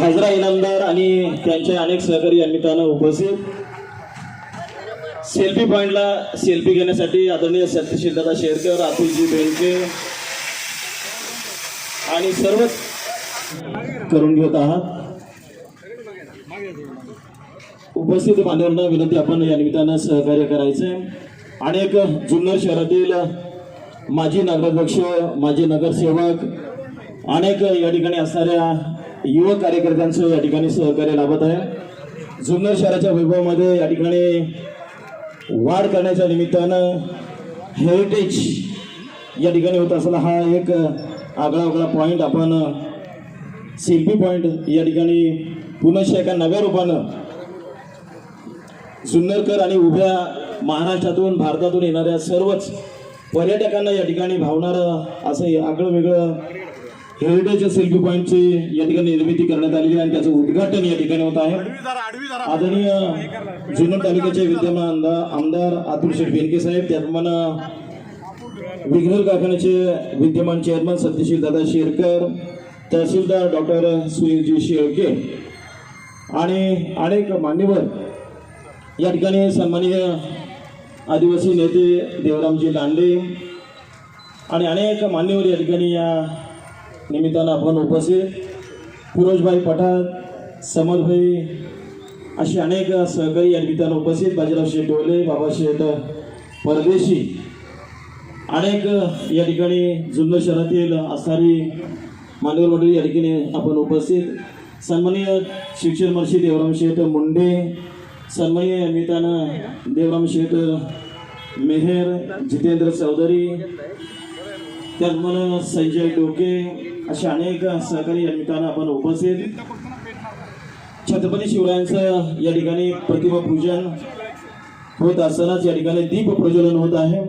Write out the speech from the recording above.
हाजरा इनामदार आणि त्यांचे अनेक सहकारी या उपस्थित. सेल्फी पॉइंटला सेल्फी घेण्यासाठी आदरणीय सत्यशील दादा शेरकर अतुलजी बेनके आणि सर्वच करून घेत आहात. उपस्थित मान्यवरांना विनंती आपण या निमित्तानं सहकार्य करायचं अनेक जुन्नर शहरातील माजी नगराध्यक्ष माजी नगरसेवक अनेक या ठिकाणी असणाऱ्या युवक कार्यकर्त्यांचं या ठिकाणी सहकार्य लाभत आहे. जुन्नर शहराच्या वैभवामध्ये या ठिकाणी वाढ करण्याच्या निमित्तानं हेरिटेज या ठिकाणी होत असला हा एक आगळा वेगळा पॉईंट आपण सेल्फी पॉईंट या ठिकाणी पुनश्च एका नव्या रूपानं जुन्नरकर आणि उभ्या महाराष्ट्रातून भारतातून येणाऱ्या सर्वच पर्यटकांना या ठिकाणी भावणारं असं आगळं वेगळं हेरिटेज सेल्फी पॉईंटची या ठिकाणी निर्मिती करण्यात आलेली आहे आणि त्याचं उद्घाटन या ठिकाणी होत आहे. आदरणीय जुन्नर तालुक्याचे विद्यमान आमदार आमदार अतुल शेठ बेनके साहेब त्याचप्रमाणे विघ्नर कारखान्याचे विद्यमान चेअरमन सत्यशील दादा शेरकर तहसीलदार डॉक्टर सुनीलजी शेळके आणि अनेक मान्यवर या ठिकाणी सन्माननीय आदिवासी नेते देवरामजी लांडे आणि अनेक मान्यवर या ठिकाणी या निमित्तानं आपण उपस्थित. फिरोजभाई पठार समदभाई अशी अनेक सहकारी या निमित्तानं उपस्थित. बाजीराव शेठ डोले बाबाशेठ परदेशी. अनेक या ठिकाणी जुन्नर शहरातील असणारी मान्यवर मंडळी या ठिकाणी आपण उपस्थित. सन्माननीय शिक्षण मंत्री देवराम शेठ मुंडे सन्माननीय निमित्तानं देवराम शेठ मेहेर जितेंद्र चौधरी त्याचप्रमाणे संजय डोके असे अनेक सहकारी या निमित्तानं आपण उपस्थित. छत्रपती शिवरायांचं या ठिकाणी प्रतिमा पूजन होत असतानाच या ठिकाणी दीप प्रज्वलन होत आहे.